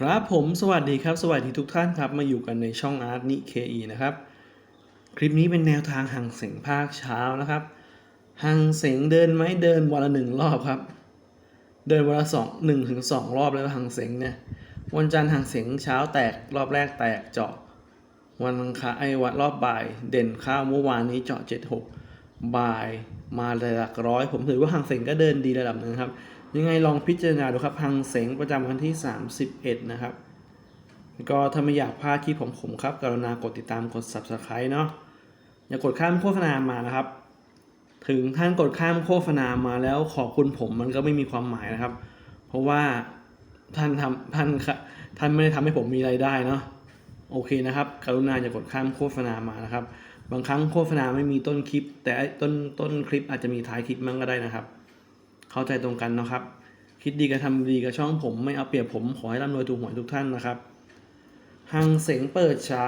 ครับผมสวัสดีครับสวัสดีทุกท่านครับ มาอยู่กันในช่องอาร์ตนิเคอีนะครับ คลิปนี้เป็นแนวทางห่างเสียงภาคเช้านะครับห่างเสียงเดินไหมเดินวันละหนึ่งรอบครับ เดินวันละสองหนึ่งถึงสองรอบแล้วห่างเสียงเนี่ยวันจันทร์ห่างเสียงเช้าแตกรอบแรกแตกเจาะ วันอังคารไอ้วันรอบบ่าย เด่นข้าวเมื่อวานนี้เจาะเจ็ดหกบ่ายมาหลักร้อย ผมถือว่าห่างเสียงก็เดินดีระดับหนึ่งครับ ยังไงลองพิจารณาดูครับห่างเสงประจำวันที่ 31 นะครับก็ถ้าไม่อยากพลาดคลิปของผมครับ กรุณากดติดตามกด subscribe เนาะอย่ากดข้ามโฆษณามานะครับ ถึงท่านกดข้ามโฆษณามาแล้วขอบคุณผมมันก็ไม่มีความหมายนะครับ เพราะว่าท่านทำท่านค่ะท่านไม่ได้ทำให้ผมมีรายได้เนาะโอเคนะครับ กรุณาอย่ากดข้ามโฆษณามานะครับ บางครั้งโฆษณาไม่มีต้นคลิป แต่ต้นต้นคลิปอาจจะมีท้ายคลิปมั่งก็ได้นะครับ เข้าใจตรงกันนะครับ คิดดีก็ทำดีกับช่องผมไม่เอาเปรียบผมขอให้ร่ำรวยถูกหวยทุกท่านนะครับหังเสงเปิดเช้า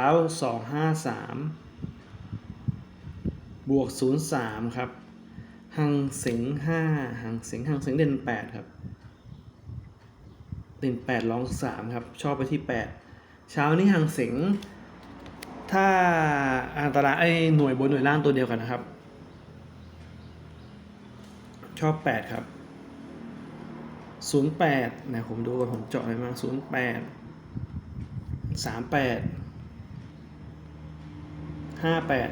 253 บวก 03 ครับหังเสง5หังเสงหังเสงเด่น 8 ครับ เด่น 8 ลอง 3 ครับ ชอบไปที่ 8 เช้านี้หังเสงถ้าอันตรายไอ้หน่วยบนหน่วยล่างตัวเดียวกันนะครับ ชอบ 8 ครับ 08นะผมดูว่าผมเจาะอะไรมา08 38 58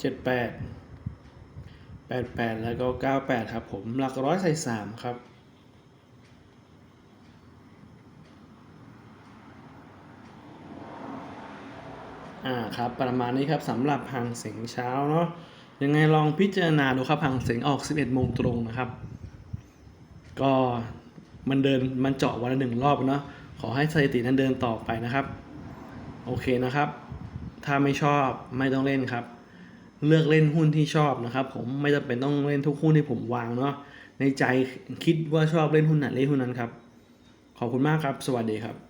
78 88แล้วก็98ครับผมหลักร้อยใส่3ครับอ่าครับประมาณนี้ครับสำหรับห่างเสียงเช้าเนาะ ยังไงลองพิจารณาดูครับห่างเสียงออก 11โมงตรงนะครับ ก็มันเดินมันเจาะวันละหนึ่งรอบเนาะขอให้สถิตินั้นเดินต่อไปนะครับ โอเคนะครับ ถ้าไม่ชอบไม่ต้องเล่นครับ เลือกเล่นหุ้นที่ชอบนะครับ ผมไม่จำเป็นต้องเล่นทุกหุ้นที่ผมวางเนาะในใจคิดว่าชอบเล่นหุ้นไหนเล่นหุ้นนั้นครับ ขอบคุณมากครับ สวัสดีครับ